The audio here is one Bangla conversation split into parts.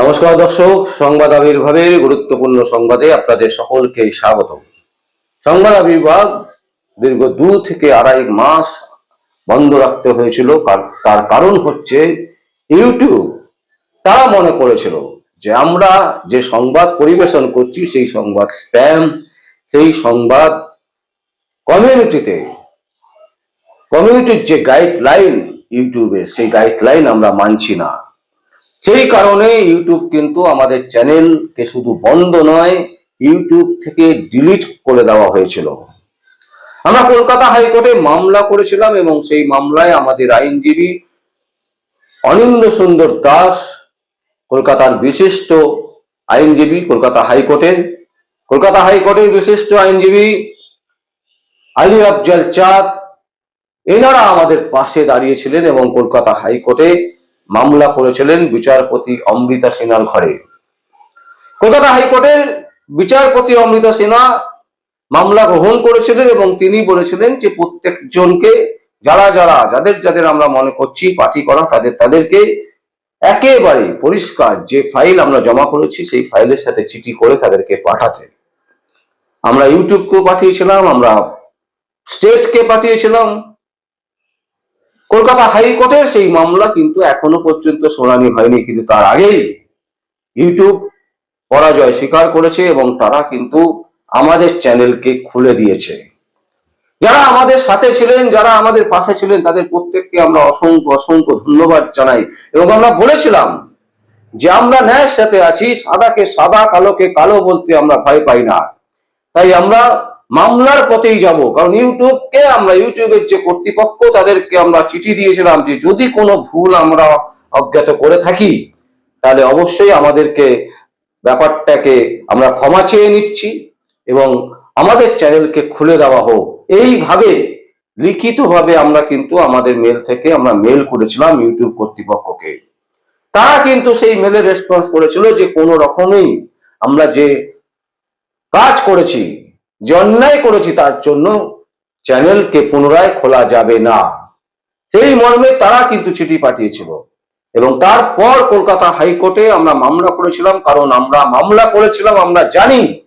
নমস্কার দর্শক, সংবাদ আবির্ভাবের গুরুত্বপূর্ণ সংবাদে আপনাদের সকলকে স্বাগত সংবাদ আবির্ভাব দীর্ঘ দু থেকে আড়াই মাস বন্ধ রাখতে হয়েছিল তার কারণ হচ্ছে ইউটিউব। তারা মনে করেছিল যে আমরা যে সংবাদ পরিবেশন করছি, সেই সংবাদ স্প্যাম, সেই সংবাদ কমিউনিটিতে, কমিউনিটির যে গাইডলাইন ইউটিউবে, সেই গাইডলাইন আমরা মানছি না। সেই কারণে ইউটিউব কিন্তু আমাদের চ্যানেলকে শুধু বন্ধ নয় ইউটিউব থেকে ডিলিট করে দেওয়া হয়েছিল। আমরা কলকাতা হাইকোর্টে মামলা করেছিলাম এবং সেই মামলায় আমাদের আইনজীবী অনিন্দ সুন্দর দাস, কলকাতার বিশিষ্ট আইনজীবী, কলকাতা হাইকোর্টের কলকাতা হাইকোর্টের বিশিষ্ট আইনজীবী আলী আফজাল চাঁদ এনারা আমাদের পাশে দাঁড়িয়েছিলেন এবং কলকাতা হাইকোর্টে মামলা করেছিলেন বিচারপতি অমৃতা সিনহার ঘরে। কলকাতা হাইকোর্টের বিচারপতি অমৃতা সিনহা মামলা গ্রহণ করেছিলেন এবং তিনি বলেছিলেন যে প্রত্যেকজনকে, যারা যারা, যাদের যাদের আমরা মনে করছি পার্টি করা, তাদের তাদেরকে একেবারে পরিষ্কার যে ফাইল আমরা জমা করেছি, সেই ফাইলের সাথে চিঠি করে তাদেরকে পাঠাতে। আমরা ইউটিউবকেও পাঠিয়েছিলাম, আমরা স্টেটকে পাঠিয়েছিলাম কলকাতা হাইকোর্টের সেই মামলা কিন্তু এখনও পর্যন্ত শুনানি হয়নি, কিন্তু তার আগেই ইউটিউব পরাজয় স্বীকার করেছে এবং তারা কিন্তু আমাদের চ্যানেলকে খুলে দিয়েছে। যারা আমাদের সাথে ছিলেন, যারা আমাদের পাশে ছিলেন, তাদের প্রত্যেককে আমরা অসংখ্য অসংখ্য ধন্যবাদ জানাই। এবং আমরা বলেছিলাম যে আমরা ন্যায়ের সাথে আছি, সাদাকে সাদা, কালোকে কালো বলতে আমরা ভয় পাই না। তাই আমরা মামলার পথেই যাব। কারণ ইউটিউবকে আমরা, ইউটিউবের যে কর্তৃপক্ষ, তাদেরকে আমরা চিঠি দিয়েছিলাম যে যদি কোনো ভুল আমরা অজ্ঞাত করে থাকি, তাহলে অবশ্যই আমাদেরকে ব্যাপারটাকে আমরা ক্ষমা চেয়ে নিচ্ছি এবং আমাদের চ্যানেলকে খুলে দেওয়া হোক। এইভাবে, লিখিতভাবে আমরা কিন্তু আমাদের মেল থেকে আমরা মেল করেছিলাম ইউটিউব কর্তৃপক্ষকে। তারা কিন্তু সেই মেলের রেসপন্স করেছিল যে কোনো রকমেই আমরা যে কাজ করেছি যে অন্যায় করেছি তার জন্য, চ্যানেলকে পুনরায় খোলা যাবে না। সেই মর্মে তারা কিন্তু চিঠি পাঠিয়েছিল। এবং তারপর কলকাতা হাইকোর্টে আমরা মামলা করেছিলাম, কারণ আমরা মামলা করেছিলাম, আমরা জানি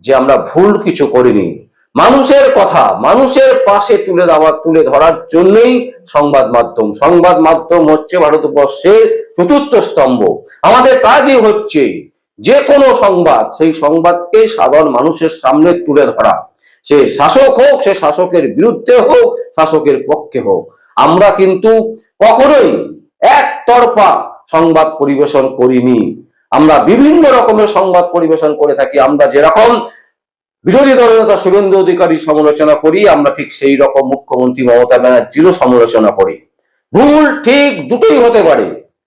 যে আমরা ভুল কিছু করিনি। মানুষের কথা, মানুষের পাশে তুলে দেওয়া, তুলে ধরার জন্যই সংবাদ মাধ্যম। সংবাদ মাধ্যম হচ্ছে ভারতবর্ষের চতুর্থ স্তম্ভ। আমাদের কাজই হচ্ছে যে কোনো সংবাদ, সেই সংবাদকে সাধারণ মানুষের সামনে তুলে ধরা। সে শাসক হোক, সে শাসকের বিরুদ্ধে হোক, শাসকের পক্ষে হোক। আমরা কিন্তু কখনোই একতরফা সংবাদ পরিবেশন করিনি। আমরা বিভিন্ন রকমের সংবাদ পরিবেশন করে থাকি। আমরা যেরকম বিরোধী দলনেতা শুভেন্দু অধিকারী সমালোচনা করি, আমরা ঠিক সেই রকম মুখ্যমন্ত্রী মমতা ব্যানার্জিরও সমালোচনা করি। ভুল ঠিক দুটোই হতে পারে,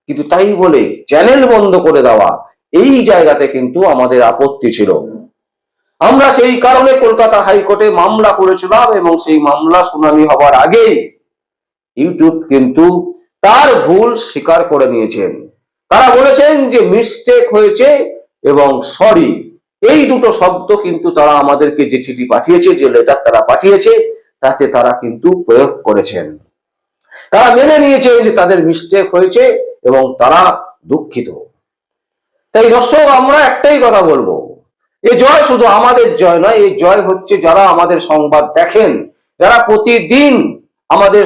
কিন্তু তাই বলে চ্যানেল বন্ধ করে দেওয়া এই জায়গাতে কিন্তু আমাদের আপত্তি ছিল। আমরা সেই কারণে কলকাতা হাইকোর্টে মামলা করেছিলাম এবং সেই মামলা শুনানি হবার আগে ইউটিউব কিন্তু তার ভুল স্বীকার করে নিয়েছেন। তারা বলেছেন যে মিস্টেক হয়েছে এবং সরি এই দুটো শব্দ কিন্তু তারা আমাদেরকে যে চিঠি পাঠিয়েছে, যে লেটার তারা পাঠিয়েছে, তাতে তারা কিন্তু প্রয়োগ করেছেন। তারা মেনে নিয়েছেন যে তাদের মিস্টেক হয়েছে এবং তারা দুঃখিত। তাই দর্শক আমরা একটাই কথা বলব। এ জয় শুধু আমাদের জয় নয় এই জয় হচ্ছে যারা আমাদের সংবাদ দেখেন, যারা প্রতিদিন আমাদের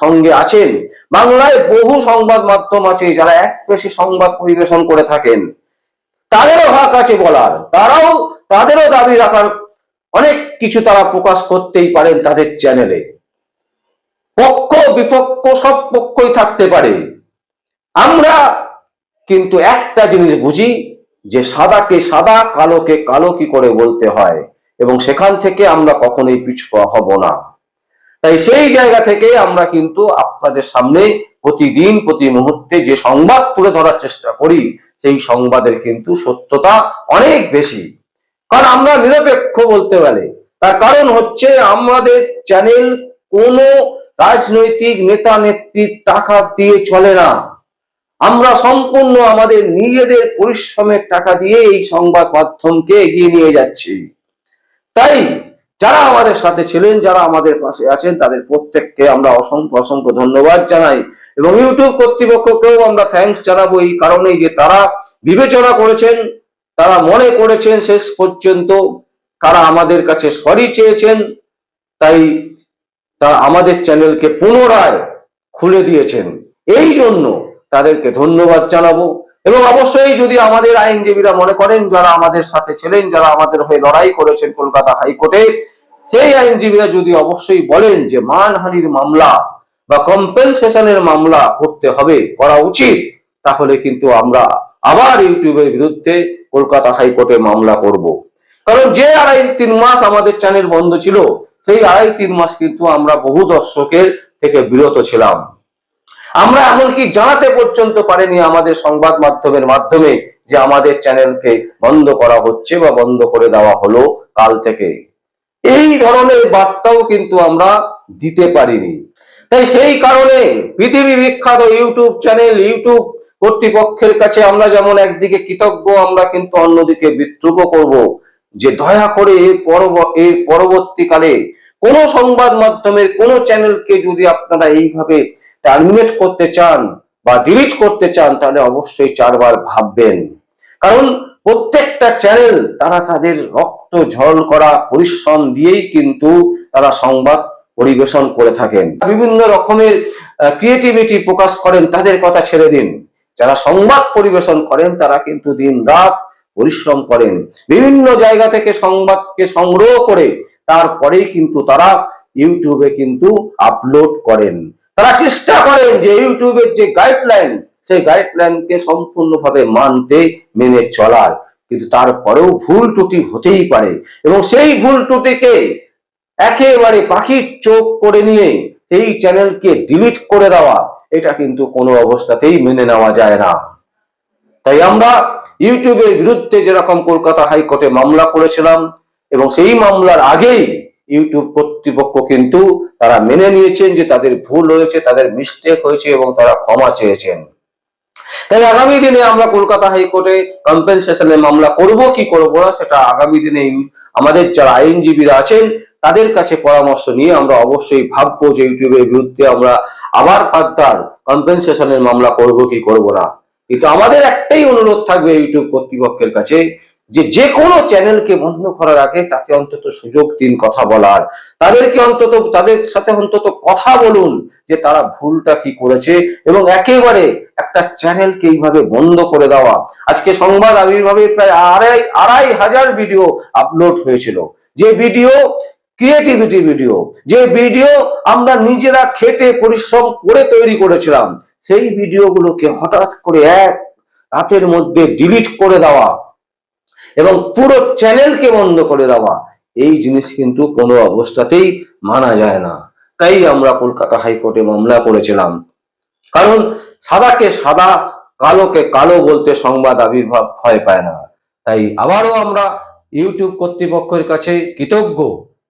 সঙ্গে আছেন। বাংলায় বহু সংবাদ মাধ্যম আছে যারা এক বেশি সংবাদ পরিবেশন করে থাকেন। তাদেরও হক আছে বলার। তারাও, তাদেরও দাবি রাখার অনেক কিছু তারা প্রকাশ করতেই পারেন তাদের চ্যানেলে। পক্ষ, বিপক্ষ, সব পক্ষই থাকতে পারে। আমরা কিন্তু একটা জিনিস বুঝি, যে সাদাকে সাদা, কালোকে কালো কি করে বলতে হয়? এবং সেখান থেকে আমরা কখনোই পিছপা হব না। তাই সেই জায়গা থেকে আমরা কিন্তু আপনাদের সামনে প্রতিদিন, প্রতি মুহূর্তে যে সংবাদ তুলে ধরার চেষ্টা করি, সেই সংবাদের কিন্তু সত্যতা অনেক বেশি। কারণ আমরা নিরপেক্ষ বলতে পারে তার কারণ হচ্ছে আমাদের চ্যানেল কোনো রাজনৈতিক নেতা নেত্রীর টাকা দিয়ে চলে না। আমরা সম্পূর্ণ আমাদের নিজেদের পরিশ্রমের টাকা দিয়ে এই সংবাদ মাধ্যমকে এগিয়ে নিয়ে যাচ্ছি। তাই, যারা আমাদের সাথে ছিলেন, যারা আমাদের পাশে আছেন, তাদের প্রত্যেককে আমরা অসংখ্য অসংখ্য ধন্যবাদ জানাই এবং ইউটিউব কর্তৃপক্ষকেও আমরা থ্যাঙ্কস জানাব এই কারণেই যে তারা বিবেচনা করেছেন, তারা মনে করেছেন শেষ পর্যন্ত তারা আমাদের কাছে সরি চেয়েছেন, তাই তা আমাদের চ্যানেলকে পুনরায় খুলে দিয়েছেন। এই জন্য তাদেরকে ধন্যবাদ জানাব। এবং অবশ্যই যদি আমাদের আইনজীবীরা মনে করেন যারা আমাদের সাথে ছিলেন, যারা আমাদের হয়ে লড়াই করেছেন কলকাতা হাইকোর্টে, সেই আইনজীবীরা যদি অবশ্যই বলেন যে মানহানির মামলা বা কম্পেনসেশনের মামলা করতে হবে, করা উচিত, তাহলে কিন্তু আমরা আবার ইউটিউবের বিরুদ্ধে কলকাতা হাইকোর্টে মামলা করব। কারণ যে আড়াই তিন মাস আমাদের চ্যানেল বন্ধ ছিল, সেই আড়াই তিন মাস কিন্তু আমরা বহু দর্শকের থেকে বিরত ছিলাম। আমরা এমনকি জানাতে পর্যন্ত পারিনি আমাদের সংবাদ মাধ্যমের মাধ্যমে যে আমাদের চ্যানেলকে বন্ধ করা হচ্ছে বা বন্ধ করে দেওয়া হলো কাল থেকে এই ধরনের বার্তাও কিন্তু আমরা দিতে পারিনি। তাই সেই কারণে পৃথিবী বিখ্যাত ইউটিউব চ্যানেল, ইউটিউব কর্তৃপক্ষের কাছে আমরা যেমন একদিকে কৃতজ্ঞ, আমরা কিন্তু অন্যদিকে বিদ্রুপ করব যে দয়া করে এর পরব- এর পরবর্তীকালে কোন সংবাদ মাধ্যমের কোন চ্যানেলকে যদি আপনারা এইভাবে টার্মিনেট করতে চান বা ডিলিট করতে চান, তাহলে অবশ্যই চারবার ভাববেন। কারণ প্রত্যেকটা চ্যানেল তারা তাদের রক্ত ঝল করা পরিশ্রম দিয়েই কিন্তু তারা সংবাদ পরিবেশন করে থাকেন। বিভিন্ন রকমের ক্রিয়েটিভিটি প্রকাশ করেন, তাদের কথা ছেড়ে দিন। যারা সংবাদ পরিবেশন করেন, তারা কিন্তু দিন রাত পরিশ্রম করেন। বিভিন্ন জায়গা থেকে সংবাদকে সংগ্রহ করে তারপরেই কিন্তু তারা ইউটিউবে কিন্তু আপলোড করেন। তারা চেষ্টা করেন যে ইউটিউবের যে গাইডলাইন সেই গাইডলাইনকে সম্পূর্ণভাবে মানতে, মেনে চলার। কিন্তু তারপরেও ভুল ত্রুটি হতেই পারে এবং সেই ভুল ত্রুটিকে একেবারে পাখির চোখ করে নিয়ে এই চ্যানেলকে ডিলিট করে দেওয়া, এটা কিন্তু কোনো অবস্থাতেই মেনে নেওয়া যায় না। তাই আমরা ইউটিউবের বিরুদ্ধে যেরকম কলকাতা হাইকোর্টে মামলা করেছিলাম এবং সেই মামলার আগেই ইউটিউব কর্তৃপক্ষ কিন্তু তারা মেনে নিয়েছেন যে তাদের ভুল হয়েছে, তাদের মিস্টেক হয়েছে এবং তারা ক্ষমা চেয়েছেন। তাই আগামী দিনে আমরা কলকাতা হাইকোর্টে কম্পেনসেশনের মামলা করব, কি করব না সেটা আগামী দিনে আমাদের যারা আইনজীবীরা আছেন, তাদের কাছে পরামর্শ নিয়ে আমরা অবশ্যই ভাববো যে ইউটিউবের বিরুদ্ধে আমরা আবার ফার্দার কম্পেনসেশনের মামলা করব, কি করব না। কিন্তু আমাদের একটাই অনুরোধ থাকবে ইউটিউব কর্তৃপক্ষের কাছে যে যে কোনো চ্যানেলকে বন্ধ করার আগে তাকে অন্তত সুযোগ দিন কথা বলার। তাদেরকে অন্তত, তাদের সাথে অন্তত কথা বলুন যে তারা ভুলটা কি করেছে এবং একেবারে একটা চ্যানেলকে এইভাবে বন্ধ করে দেওয়া। আজকে সংবাদ আবির্ভাবে প্রায় আড়াই আড়াই হাজার ভিডিও আপলোড হয়েছিল। যে ভিডিও ক্রিয়েটিভিটি ভিডিও যে ভিডিও আমরা নিজেরা খেটে পরিশ্রম করে তৈরি করেছিলাম, সেই ভিডিওগুলোকে হঠাৎ করে এক রাতের মধ্যে ডিলিট করে দেওয়া। এবং পুরো চ্যানেলকে বন্ধ করে দেওয়া, এই জিনিস কিন্তু কোনো অবস্থাতেই মানা যায় না। তাই আমরা কলকাতা হাইকোর্টে মামলা করেছিলাম। কারণ সাদাকে সাদা, কালোকে কালো বলতে সংবাদ আবির্ভাব ভয় পায় না। তাই আবারও আমরা ইউটিউব কর্তৃপক্ষের কাছে কৃতজ্ঞ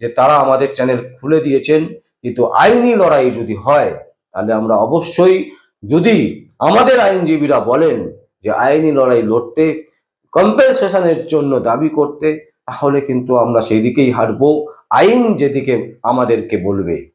যে তারা আমাদের চ্যানেল খুলে দিয়েছেন, কিন্তু আইনি লড়াই যদি হয়, তাহলে আমরা অবশ্যই যদি আমাদের আইনজীবীরা বলেন যে আইনি লড়াই লড়তে কম্পেনসেশনের জন্য দাবি করতে, তাহলে কিন্তু আমরা সেই দিকেই হাঁটবো। আইন যেদিকে আমাদেরকে বলবে।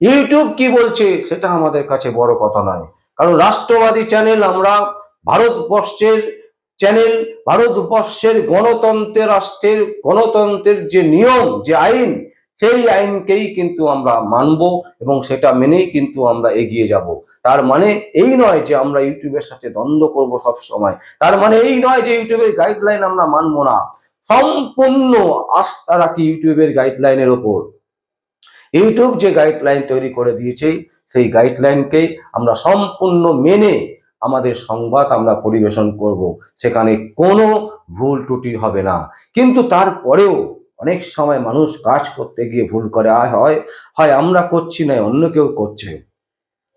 ইউটিউব কি বলছে? সেটা আমাদের কাছে বড় কথা নয়। কারণ রাষ্ট্রবাদী চ্যানেল আমরা, ভারতবর্ষের চ্যানেল, ভারতবর্ষের গণতন্ত্রের রাষ্ট্রের, গণতন্ত্রের যে নিয়ম, যে আইন সেই আইনকেই কিন্তু আমরা মানব এবং সেটা মেনেই কিন্তু আমরা এগিয়ে যাব। তার মানে এই নয় যে আমরা ইউটিউবের সাথে দ্বন্দ্ব করব সব সময়। তার মানে এই নয় যে ইউটিউবের গাইডলাইন আমরা মানবো না। সম্পূর্ণ আস্থা রাখি ইউটিউবের গাইডলাইনের ওপর। ইউটিউব যে গাইডলাইন তৈরি করে দিয়েছে, সেই গাইডলাইনকে আমরা সম্পূর্ণ মেনে আমাদের সংবাদ আমরা পরিবেশন করব। সেখানে কোনো ভুল ত্রুটি হবে না। কিন্তু তারপরেও অনেক সময় মানুষ কাজ করতে গিয়ে ভুল করে হয় হয় আমরা করছি না অন্য কেউ করছে।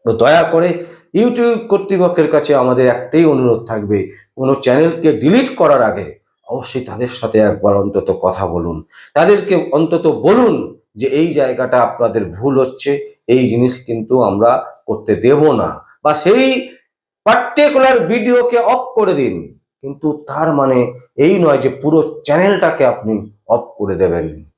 তো দয়া করে ইউটিউব কর্তৃপক্ষের কাছে আমাদের একটাই অনুরোধ থাকবে, কোনো চ্যানেলকে ডিলিট করার আগে অবশ্যই তাদের সাথে একবার অন্তত কথা বলুন। তাদেরকে অন্তত বলুন যে এই জায়গাটা আপনাদের ভুল হচ্ছে, এই জিনিস কিন্তু আমরা করতে দেব না। বা সেই পার্টিকুলার ভিডিওকে অফ করে দিন। কিন্তু তার মানে এই নয় যে পুরো চ্যানেলটাকে আপনি অফ করে দেবেন।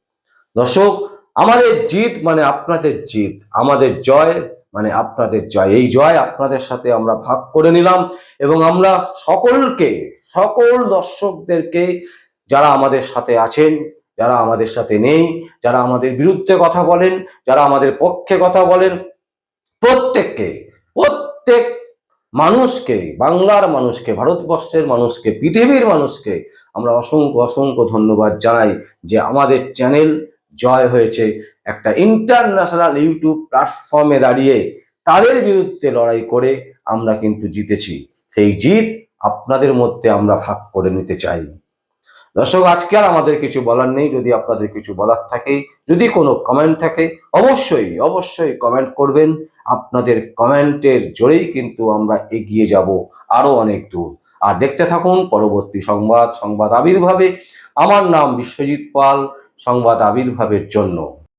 দর্শক, আমাদের জিত মানে আপনাদের জিত, আমাদের জয় মানে আপনাদের জয়। এই জয় আপনাদের সাথে আমরা ভাগ করে নিলাম এবং আমরা সকলকে, সকল দর্শকদেরকে, যারা আমাদের সাথে আছেন, যারা আমাদের সাথে নেই, যারা আমাদের বিরুদ্ধে কথা বলেন, যারা আমাদের পক্ষে কথা বলেন, প্রত্যেককে, প্রত্যেক মানুষকে, বাংলার মানুষকে, ভারতবর্ষের মানুষকে, পৃথিবীর মানুষকে আমরা অসংখ্য অসংখ্য ধন্যবাদ জানাই যে আমাদের চ্যানেল জয় হয়েছে। একটা ইন্টারন্যাশনাল ইউটিউব প্ল্যাটফর্মে দাঁড়িয়ে তাদের বিরুদ্ধে লড়াই করে আমরা কিন্তু জিতেছি। সেই জিত আপনাদের মধ্যে আমরা ভাগ করে নিতে চাই। দর্শক, আজকে আর আমাদের কিছু বলার নেই। যদি আপনাদের কিছু বলার থাকে, যদি কোনো কমেন্ট থাকে, অবশ্যই অবশ্যই কমেন্ট করবেন। আপনাদের কমেন্টের জোরেই কিন্তু আমরা এগিয়ে যাব আরও অনেক দূর। আর দেখতে থাকুন পরবর্তী সংবাদ সংবাদ আবির্ভাবে। আমার নাম বিশ্বজিৎ পাল, সংবাদ আবির্ভাবের জন্য।